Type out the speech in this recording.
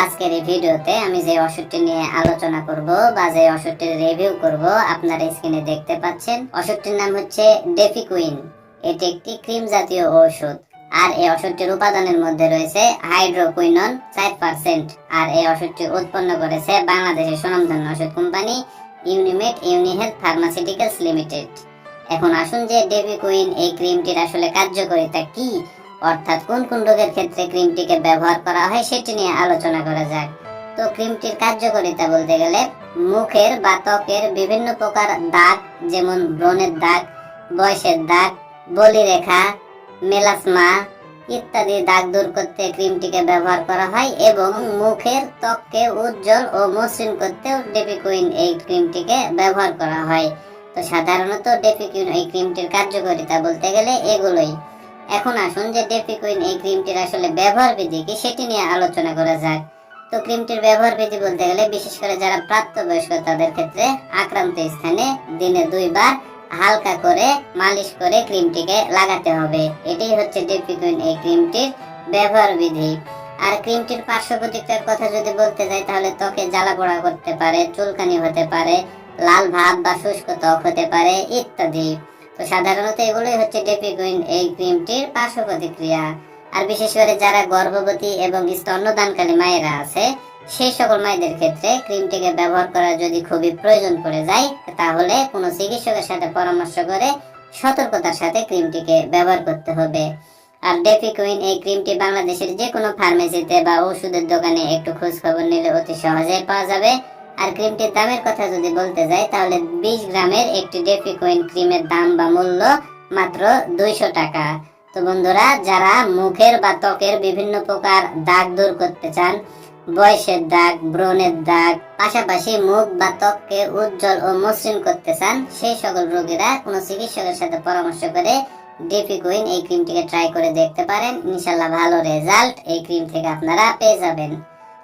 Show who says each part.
Speaker 1: আজকের এই ভিডিওতে আমি যে ওষুধটি নিয়ে আলোচনা করব বা যে ওষুধটির রিভিউ করব, আপনারা স্ক্রিনে দেখতে পাচ্ছেন। ওষুধটির নাম হচ্ছে ডেফিকুইন এটি একটি ক্রিম জাতীয় ঔষধ। আর এই ওষুধটির উপাদানের মধ্যে রয়েছে হাইড্রোকুইনন চার পার্সেন্ট আর এই ওষুধটি উৎপন্ন করেছে বাংলাদেশের সুনামধন্য ওষুধ company Unimed Unihealth pharmaceuticals limited এখন আসুন যে ডেভিকুইন এই ক্রিমটির আসলে কার্যকারিতা কি অর্থাৎ কোন কোন রোগের ক্ষেত্রে ক্রিমটিকে ব্যবহার করা হয় সেটি নিয়ে আলোচনা করা যাক। তো ক্রিমটির কার্যকারিতা বলতে গেলে মুখের বা ত্বকের বিভিন্ন প্রকার দাগ, যেমন ব্রণের দাগ, বয়সের দাগ বলিরেখা মেলাসমা ইত্যাদি দাগ দূর করতে ক্রিমটিকে ব্যবহার করা হয় এবং মুখের ত্বককে উজ্জ্বল ও মসৃণ করতেও ডেপিকুইন এই ক্রিমটিকে ব্যবহার করা হয়। তো সাধারণত ডেপিকুইন এই ক্রিমটির কার্যকারিতা বলতে গেলে এগুলোই। এখন আসুন যে ডেপিকুইন এই ক্রিমটির আসলে ব্যবহার বিধি কি সেটি নিয়ে আলোচনা করা যাক। তো ক্রিমটির ব্যবহার বিধি বলতে গেলে বিশেষ করে যারা প্রাপ্তবয়স্ক তাদের ক্ষেত্রে আক্রান্ত স্থানে দিনে দুইবার হালকা করে মালিশ করে ক্রিমটিকে লাগাতে হবে। এটাই হচ্ছে ডেপিকুইন এই ক্রিমটির ব্যবহার বিধি। আর ক্রিমটির পার্শ্ব প্রতিক্রিয়ার কথা যদি বলতে যাই, তাহলে ত্বকে জ্বালা পোড়া করতে পারে, চুলকানি হতে পারে, লাল ভাব বা শুষ্ক ত্বক হতে পারে ইত্যাদি। তো সাধারণত এগুলোই হচ্ছে ডেপিকুইন এই ক্রিমটির পার্শ্ব প্রতিক্রিয়া। আর বিশেষ করে যারা গর্ভবতী এবং স্তন্যদানকারী মায়েরা আছে, সেই সকল মায়েদের ক্ষেত্রে ক্রিমটিকে ব্যবহার করা যদি খুবই প্রয়োজন পড়ে যায়, তাহলে কোনো চিকিৎসকের সাথে পরামর্শ করে সতর্কতার সাথে ক্রিমটিকে ব্যবহার করতে হবে। আর ডেপিকুইন এই ক্রিমটি বাংলাদেশের যে কোনো ফার্মেসিতে বা ওষুধের দোকানে একটু খোঁজ খবর নিলে অতি সহজেই পাওয়া যাবে। আর ক্রিমটির দামের কথা যদি বলতে যাই, তাহলে বিশ গ্রামের একটি ডেপিকুইন ক্রিমের দাম বা মূল্য মাত্র দুইশো টাকা। তো বন্ধুরা, যারা মুখের বা ত্বকের বিভিন্ন প্রকার দাগ দূর করতে চান, বয়সের দাগ, ব্রণের দাগ, পাশাপাশি মুখ বা ত্বককে উজ্জ্বল ও মসৃণ করতে চান, সেই সকল রোগীরা কোনো চিকিৎসকের সাথে পরামর্শ করে ডেপিকুইন এই ক্রিমটিকে ট্রাই করে দেখতে পারেন। ইনশাল্লাহ ভালো রেজাল্ট এই ক্রিম থেকে আপনারা পেয়ে যাবেন।